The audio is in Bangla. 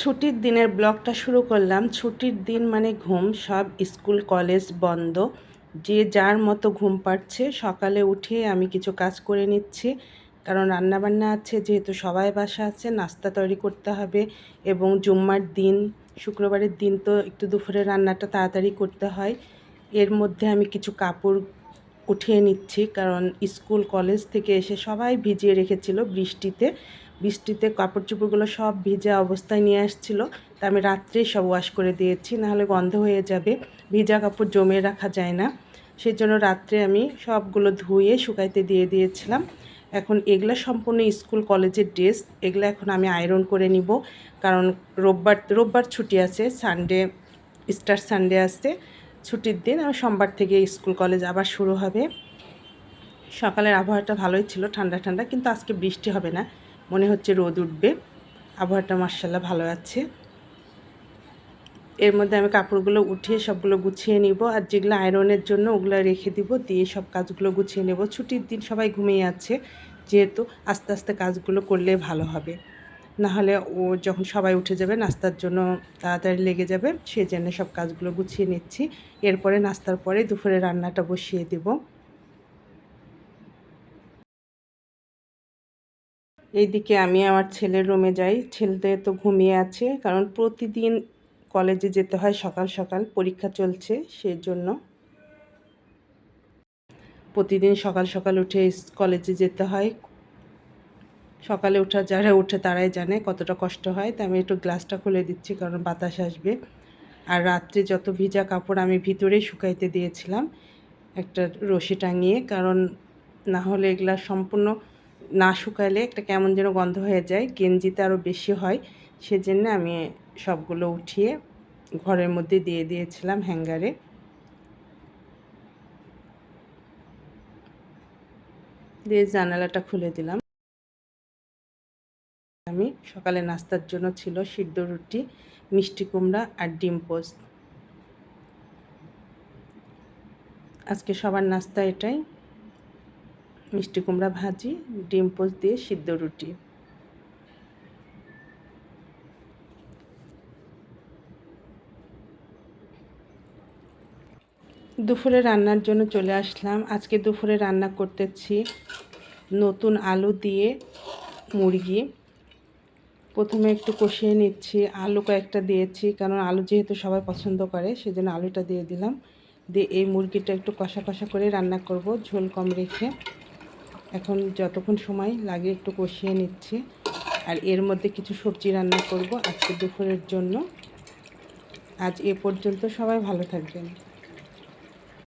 ছুটির দিনের ব্লগটা শুরু করলাম। ছুটির দিন মানে ঘুম, সব স্কুল, কলেজ বন্ধ। যে যার মতো ঘুম পাচ্ছে, সকালে উঠে আমি কিছু কাজ করে নিচ্ছি। কারণ রান্নাবান্না আছে, যেহেতু সবাই বাসা আছে, নাস্তা তৈরি করতে হবে এবং জুম্মার দিন, শুক্রবারের দিন তো একটু দুপুরে রান্নাটা তাড়াতাড়ি করতে হয়। এর মধ্যে আমি কিছু কাপড় উঠিয়ে নিচ্ছি, কারণ স্কুল, কলেজ থেকে এসে সবাই ভিজিয়ে রেখেছিল বৃষ্টিতে। বৃষ্টিতে কাপড় চোপড়গুলো সব ভিজা অবস্থায় নিয়ে আসছিল। তা আমি রাত্রেই সব ওয়াশ করে দিয়েছি, নাহলে গন্ধ হয়ে যাবে। ভিজা কাপড় জমে রাখা যায় না। সেই জন্য রাত্রে আমি সবগুলো ধুয়ে শুকাইতে দিয়ে দিয়েছিলাম। এখন এগুলো সম্পূর্ণ স্কুল কলেজের ড্রেস, এগুলো এখন আমি আয়রন করে নিব। কারণ রোববার রোববার ছুটি আছে সানডে স্টার সানডে আসছে ছুটির দিন আর সোমবার থেকে স্কুল কলেজ আবার শুরু হবে। সকালের আবহাওয়াটা ভালোই ছিল, ঠান্ডা ঠান্ডা, কিন্তু আজকে বৃষ্টি হবে না। মনে হচ্ছে রোদ উঠবে। আবহাওয়াটা মার্শাল্লাহ ভালো আছে। এর মধ্যে আমি কাপড়গুলো উঠিয়ে সবগুলো গুছিয়ে নিব আর যেগুলো আয়রনের জন্য ওগুলো রেখে দিব, দিয়ে সব কাজগুলো গুছিয়ে নেব। ছুটির দিন সবাই ঘুমিয়ে আছে, যেহেতু আস্তে আস্তে কাজগুলো করলে ভালো হবে। নাহলে ও যখন সবাই উঠে যাবে, নাস্তার জন্য তাড়াতাড়ি লেগে যাবে, সেই জন্য সব কাজগুলো গুছিয়ে নিচ্ছি। এরপরে নাস্তার পরে দুপুরে রান্নাটা বসিয়ে দেবো। এইদিকে আমি আমার ছেলের রুমে যাই। ছেলেদের তো ঘুমিয়ে আছে, কারণ প্রতিদিন কলেজে যেতে হয় সকাল সকাল, পরীক্ষা চলছে সেই জন্য প্রতিদিন সকাল সকাল উঠে কলেজে যেতে হয়। সকালে ওঠা যারা উঠে তারাই জানে কতটা কষ্ট হয়, তাই আমি একটু গ্লাসটা খুলে দিচ্ছি কারণ বাতাস আসবে। আর রাত্রে যত ভিজা কাপড় আমি ভিতরেই শুকাইতে দিয়েছিলাম, একটা রশি টাঙিয়ে, কারণ না হলে এগুলা সম্পূর্ণ না শুকালে একটা কেমন যেন গন্ধ হয়ে যায়, গেঞ্জিতে আরও বেশি হয়। সেজন্য আমি সবগুলো উঠিয়ে ঘরের মধ্যে দিয়ে দিয়েছিলাম হ্যাঙ্গারে। দিয়ে জানালাটা খুলে দিলাম। আমি সকালে নাস্তার জন্য ছিল সিদ্ধ রুটি, মিষ্টি কুমড়া আর ডিম পোস্ট আজকে সবার নাস্তা এটাই। মিষ্টি কুমড়া ভাজি, ডিম পোচ দিয়ে সিদ্ধ রুটি। দুপুরে রান্নার জন্য চলে আসলাম। আজকে দুপুরে রান্না করতেছি নতুন আলু দিয়ে মুরগি। প্রথমে একটু কষিয়ে নিচ্ছি। আলু কয়েকটা দিয়েছি, কারণ আলু যেহেতু সবাই পছন্দ করে, সেজন্য আলুটা দিয়ে দিলাম। দিয়ে এই মুরগিটা একটু কষা কষা করে রান্না করব, ঝোল কম রেখে। এখন যতক্ষণ সময় লাগে একটু কষিয়ে নিচ্ছি। আর এর মধ্যে কিছু সবজি রান্না করব আজকে দুপুরের জন্য। আজ এ পর্যন্ত সবাই ভালো থাকবেন।